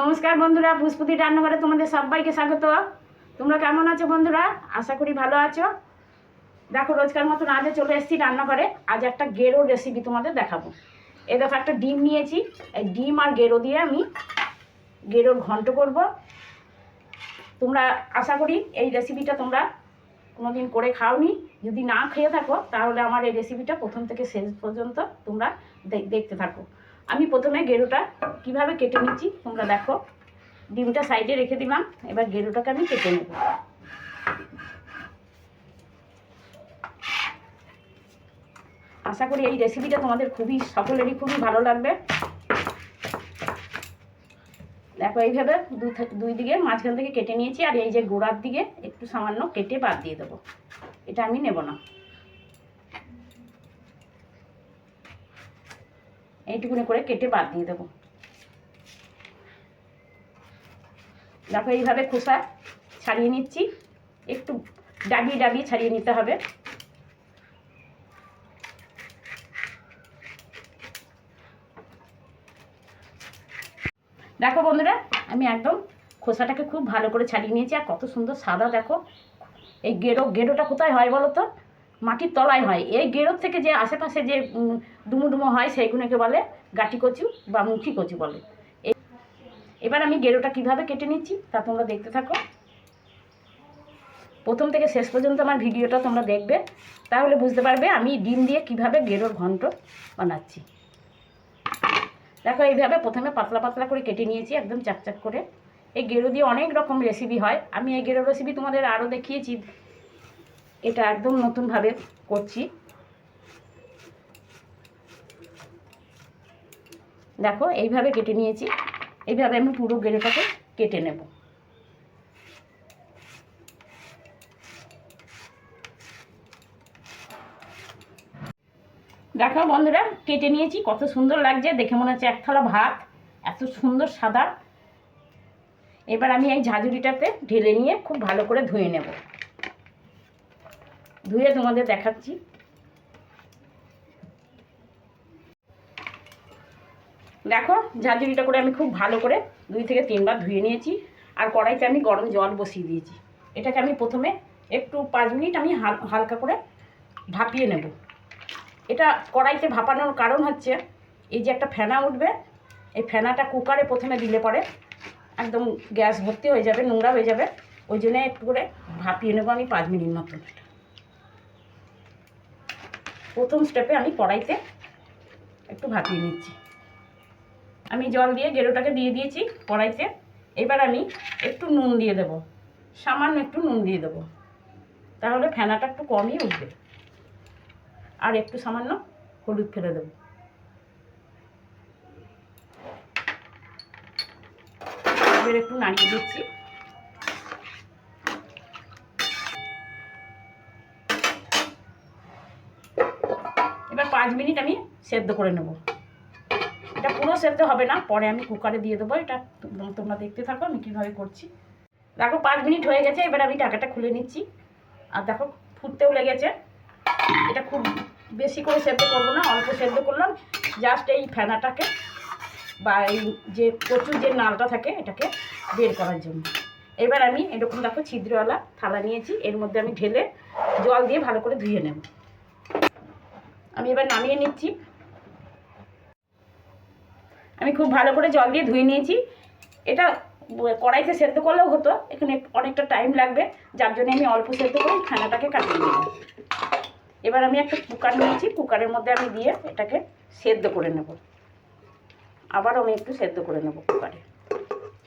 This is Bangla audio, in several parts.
নমস্কার বন্ধুরা, পুষ্পতি রান্নাঘরে তোমাদের সবাইকে স্বাগত। তোমরা কেমন আছো বন্ধুরা? আশা করি ভালো আছো। দেখো, রোজকার মতন আজও চলে এসেছি রান্নাঘরে আজ একটা গেরোর রেসিপি তোমাদের দেখাবো। এই দেখো, একটা ডিম নিয়েছি। এই ডিম আর গেরো দিয়ে আমি গেরোর ঘন্ট করব। তোমরা আশা করি এই রেসিপিটা তোমরা কোনোদিন করে খাওনি। যদি না খেয়ে থাকো, তাহলে আমার এই রেসিপিটা প্রথম থেকে শেষ পর্যন্ত তোমরা দেখতে থাকো। আমি প্রথমে গেরুটা কীভাবে কেটে নিচ্ছি তোমরা দেখো। ডিমটা সাইডে রেখে দিলাম, এবার গেরোটাকে আমি কেটে নেব। আশা করি এই রেসিপিটা তোমাদের খুবই, সকলেরই খুবই ভালো লাগবে। দেখো, এইভাবে দুই দিকে মাঝখান থেকে কেটে নিয়েছি, আর এই যে গোড়ার দিকে একটু সামান্য কেটে বাদ দিয়ে দেবো। এটা আমি নেব না। এইটুকুনি করে কেটে বাদ দিয়ে দেবো। দেখো এইভাবে খোসা ছাড়িয়ে নিচ্ছি। একটু ডাবিয়ে ডাবিয়ে ছাড়িয়ে নিতে হবে। দেখো বন্ধুরা, আমি একদম খোসাটাকে খুব ভালো করে ছাড়িয়ে নিয়েছি। আর কত সুন্দর সাদা দেখো। এই গেরো, গেরোটা কোথায় হয় বলো তো? মাটির তলায় হয়। এই গেরোর থেকে যে আশেপাশে যে উম, ডুমো ডুমো হয় সেইগুলোকে বলে গাটি কচু বা মুখি কচু বলে এবার আমি গেরোটা কীভাবে কেটে নিচ্ছি তা তোমরা দেখতে থাকো। প্রথম থেকে শেষ পর্যন্ত আমার ভিডিওটা তোমরা দেখবে। তাহলে বুঝতে পারবে আমি ডিম দিয়ে কীভাবে গেরোর ঘন্ট বানাচ্ছি। দেখো এইভাবে প্রথমে পাতলা পাতলা করে কেটে নিয়েছি একদম চাকচাক করে। এই গেরো দিয়ে অনেক রকম রেসিপি হয়। আমি এই গেরো রেসিপি তোমাদের আরও দেখিয়েছি। এটা একদম নতুনভাবে করছি। দেখো, এইভাবে কেটে নিয়েছি। এইভাবে আমি পুরো গেরোটাকে কেটে নেব। দেখো বন্ধুরা, কেটে নিয়েছি। কত সুন্দর লাগছে। দেখে মনে হচ্ছে এক থালা ভাত। এত সুন্দর সাদা। এবার আমি এই ঝাঁঝুরিটাতে ঢেলে নিয়ে খুব ভালো করে ধুয়ে নেব। ধুয়ে তোমাদের দেখাচ্ছি। দেখো ঝাঁঝুরিটা করে আমি খুব ভালো করে দুই থেকে তিনবার ধুয়ে নিয়েছি, আর কড়াইতে আমি গরম জল বসিয়ে দিয়েছি। এটাকে আমি প্রথমে একটু পাঁচ মিনিট আমি হাল- হালকা করে ভাপিয়ে নেব। এটা কড়াইতে ভাপানোর কারণ হচ্ছে, এই যে একটা ফেনা উঠবে, এই ফেনাটা কুকারে প্রথমে দিলে পরে একদম গ্যাস ভর্তি হয়ে যাবে, নোংরা হয়ে যাবে, ওই জন্য একটু করে ভাপিয়ে নেব আমি পাঁচ মিনিট মতন। প্রথম স্টেপে আমি কড়াইতে একটু ভাপিয়ে নিচ্ছি। আমি জল দিয়ে গেরোটাকে দিয়ে দিয়েছি কড়াইতে। এবার আমি একটু নুন দিয়ে দেব। সামান্য একটু নুন দিয়ে দেবো। তাহলে ফেনাটা একটু কমই উঠবে। আর একটু সামান্য হলুদ ফেলে দেবো। এবার একটু নাড়িয়ে দিচ্ছি। এবার পাঁচ মিনিট আমি সেদ্ধ করে নেব। এটা পুরো সেদ্ধ হবে না, পরে আমি কুকারে দিয়ে দেবো। এটা তোম- তোমরা দেখতে থাকো আমি কীভাবে করছি। দেখো, পাঁচ মিনিট হয়ে গেছে, এবার আমি টাকাটা খুলে নিচ্ছি। আর দেখো, ফুটতেও লেগেছে। এটা খুব বেশি করে সেদ্ধ করব না, অল্প সেদ্ধ করলাম। জাস্ট এই ফেনাটাকে বা এই যে কচুর যে নালটা থাকে, এটাকে বের করার জন্য। এবার আমি এরকম দেখো, ছিদ্রওয়ালা থালা নিয়েছি। এর মধ্যে আমি ঢেলে জল দিয়ে ভালো করে ধুয়ে নেব। আমি এবার নামিয়ে নিচ্ছি। আমি খুব ভালো করে জল দিয়ে ধুয়ে নিয়েছি। এটা কড়াইতে সেদ্ধ করলেও হতো, এখানে অনেকটা টাইম লাগবে, যার জন্য আমি অল্প সেদ্ধ করে খানাটাকে কাটিয়ে নেব এবার আমি একটা কুকার নিয়েছি, কুকারের মধ্যে আমি দিয়ে এটাকে সেদ্ধ করে নেব। আবার আমি একটু সেদ্ধ করে নেব কুকারে।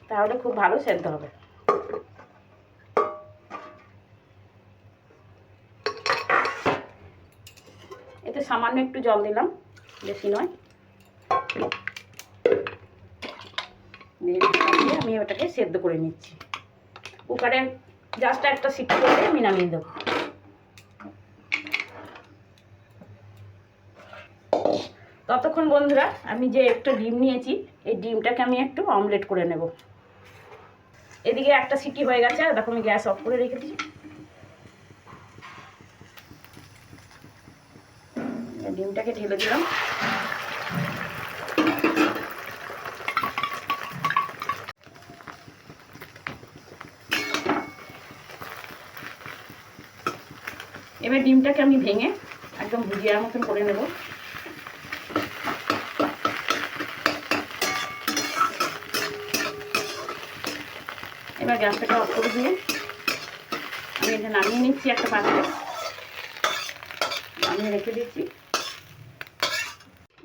তাহলে খুব ভালো সেদ্ধ হবে। সামান্য একটু জল দিলাম, বেশি নয়। দিয়ে আমি ওটাকে সেদ্ধ করে নিচ্ছি। কুকারে জাস্ট একটা সিটি করে আমি নামিয়ে দেবো। ততক্ষণ বন্ধুরা, আমি যে একটা ডিম নিয়েছি, এই ডিমটাকে আমি একটু অমলেট করে নেব। এদিকে একটা সিটি হয়ে গেছে, আর দেখো আমি গ্যাস অফ করে রেখে ডিমটাকে ঢেলে দিলাম। এবার ডিমটাকে আমি ভেঙে একদম ভুজিয়ার মতন করে নেব। এবার গ্যাসটাকে অফ করে দিয়ে আমি এটা নামিয়ে নিচ্ছি একটা পাত্রে। আমি রেখে দিচ্ছি।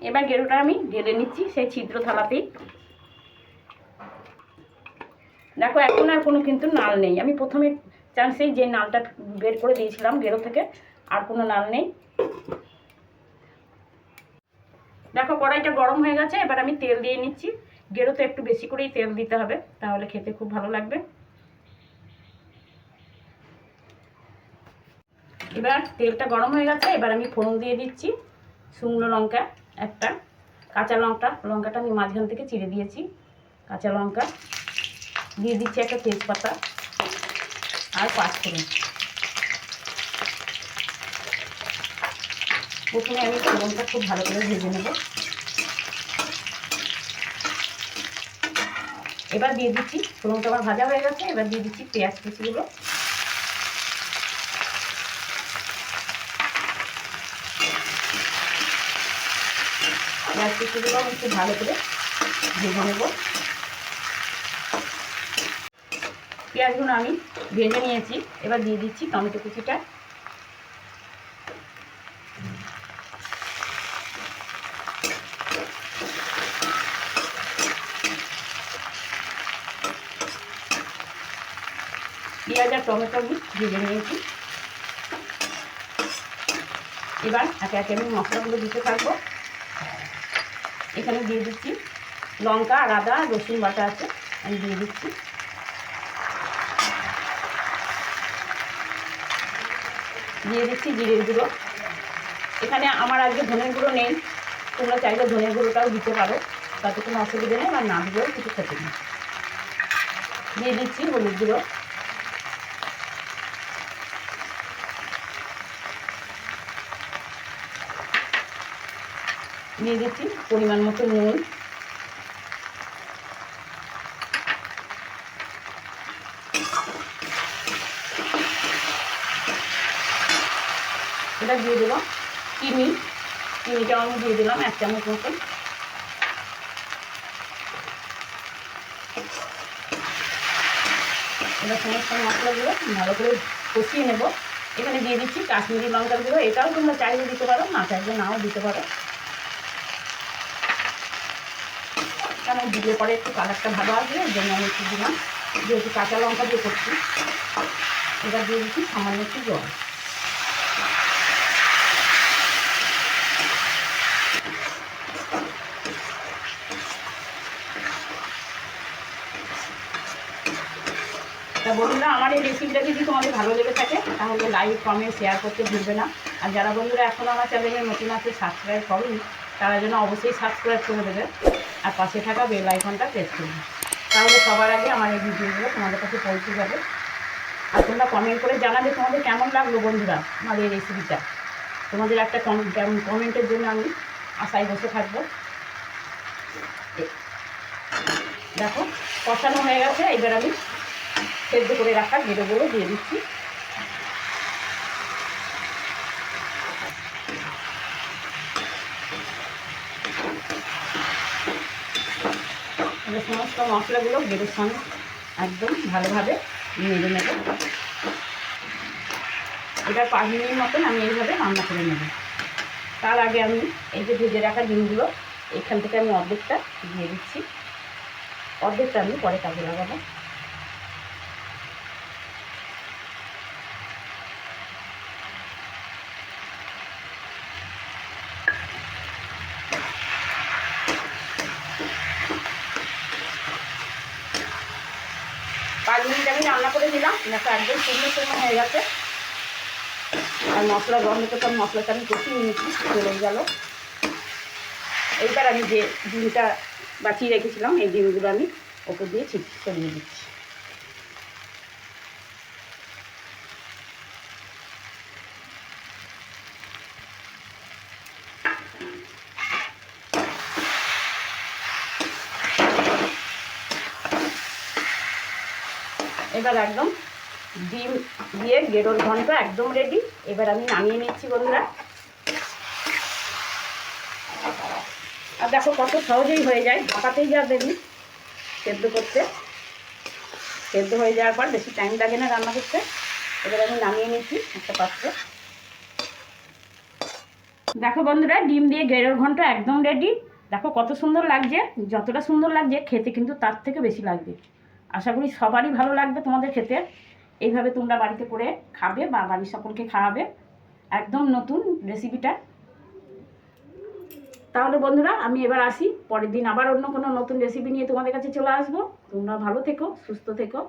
এবার গেরুটা আমি ঢেলে নিচ্ছি, সেই ছিদ্র থালাতেই। দেখো, এখন আর কোনো কিন্তু নাল নেই। আমি প্রথমে চান্সেই যে নালটা বের করে দিয়েছিলাম গেরো থেকে, আর কোনো নাল নেই। দেখো, কড়াইটা গরম হয়ে গেছে, এবার আমি তেল দিয়ে নিচ্ছি। গেরোতে একটু বেশি করেই তেল দিতে হবে, তাহলে খেতে খুব ভালো লাগবে। এবার তেলটা গরম হয়ে গেছে, এবার আমি ফোড়ন দিয়ে দিচ্ছি শুকনো লঙ্কা। একটা। কাঁচা লঙ্কা, লঙ্কাটা আমি মাঝখান থেকে চিড়ে দিয়েছি। কাঁচা লঙ্কা দিয়ে দিচ্ছি একটা তেজপাতা আর পাঁচফোড়ন প্রথমে আমি ফোড়নটা খুব ভালো করে ভেজে নেব। এবার দিয়ে দিচ্ছি, ফোড়নটা আমার ভাজা হয়ে গেছে, এবার দিয়ে দিচ্ছি পেঁয়াজ কুচিগুলো। পেঁয়াজ কুচিগুলো আমি একটু ভালো করে ভেজে নেব। পেঁয়াজগুলো আমি ভেজে নিয়েছি। এবার দিয়ে দিচ্ছি টমেটো কুচিটা। পেঁয়াজ আর টমেটো আমি ভেজে নিয়েছি। এবার একে একে আমি মশলাগুলো দিতে থাকব। এখানে দিয়ে দিচ্ছি লঙ্কা আর আদা, রসুন বাটা আছে, আমি দিয়ে দিচ্ছি। দিয়ে দিচ্ছি জিরের গুঁড়ো। এখানে আমার আজকে ধনের গুঁড়ো নেই, তোমরা চাইলে ধনের গুঁড়োটাও দিতে পারো, তাতে কোনো অসুবিধা নেই আর না দিলেও কিছু ক্ষতি নেই। দিয়ে দিচ্ছি হলুদ গুঁড়ো। দিয়ে দিচ্ছি পরিমাণ মতো নুন। এটা দিয়ে দিলাম চিনি। চিনিটাও আমি দিয়ে দিলাম এক চামচ মতন এটা সমস্ত মশলাগুলো ভালো করে কষিয়ে নেব। এখানে দিয়ে দিচ্ছি কাশ্মীরি লঙ্কার গুঁড়ো। এটাও তোমরা চাইলে দিতে পারো না চাইলে নাও দিতে পারো। কারণ দিলে পরে একটু কালারটা ভালো আসবে, ওই জন্য আমি একটু দিলাম। যেহেতু কাঁচা লঙ্কা দিয়ে করছি, এবার দিয়ে দিচ্ছি সামান্য একটু জল। তা বন্ধুরা, আমার এই রেসিপিটা যদি তোমাদের ভালো লেগে থাকে, তাহলে লাইক কমেন্ট শেয়ার করতে ভুলবে না। আর যারা বন্ধুরা এখনও আমার চ্যানেলে নতুন আছে সাবস্ক্রাইব করুন, তারা যেন অবশ্যই সাবস্ক্রাইব করে দেবে। আর পাশে থাকা বেল আইকনটা প্রেস করবে তাহলে সবার আগে আমার এই ভিডিওগুলো তোমাদের কাছে পৌঁছে যাবে। আর তোমরা কমেন্ট করে জানাবে তোমাদের কেমন লাগল বন্ধুরা আমার এই রেসিপিটা তোমাদের একটা কমেন্টের জন্য আমি আশায় বসে থাকব। দেখো, কষানো হয়ে গেছে, এবার আমি সেদ্ধ করে রাখা গেরোগুলো দিয়ে দিচ্ছি। এবার সমস্ত মশলাগুলো বেরোর সঙ্গে একদম ভালোভাবে নেড়ে নেব। এটা পাঁচ মিনিট মতন আমি এইভাবে রান্না করে নেব। তার আগে আমি এই যে ভেজে রাখা ডিমগুলো এখান থেকে আমি অর্ধেকটা দিয়ে দিচ্ছি। অর্ধেকটা আমি পরে কাজে লাগাবো পাঁচ মিনিট আমি রান্না করে দিলাম। দেখো একদম সুন্দর সুন্দর হয়ে গেছে। আর মশলা গরম হতে সব মশলাটা আমি কষিয়ে নিয়েছি, চলে গেল। এইবার আমি যে ডিমটা বাঁচিয়ে রেখেছিলাম, এই ডিমগুলো আমি ওপর দিয়ে ছিট ছড়িয়ে দিচ্ছি। এবার একদম ডিম দিয়ে গেরোর ঘন্ট একদম রেডি এবার আমি নামিয়ে নিচ্ছি বন্ধুরা। আর দেখো কত সহজেই হয়ে যায়। ঢাকাতেই যা দেবি সেদ্ধ করতে। সেদ্ধ হয়ে যাওয়ার পর বেশি টাইম লাগে না রান্না করতে। এবার আমি নামিয়ে নিচ্ছি একটা পাত্রে। দেখো বন্ধুরা, ডিম দিয়ে গেরোর ঘন্ট একদম রেডি দেখো কত সুন্দর লাগছে। যতটা সুন্দর লাগছে, খেতে কিন্তু তার থেকে বেশি লাগবে। আশা করি সবারই ভালো লাগবে তোমাদের খেতে। এইভাবে তোমরা বাড়িতে করে খাবে বা বাড়ির সকলকে খাওয়াবে। একদম নতুন রেসিপিটা তাহলে বন্ধুরা, আমি এবার আসি। পরের দিন আবার অন্য কোনো নতুন রেসিপি নিয়ে তোমাদের কাছে চলে আসব। তোমরা ভালো থেকো, সুস্থ থেকো।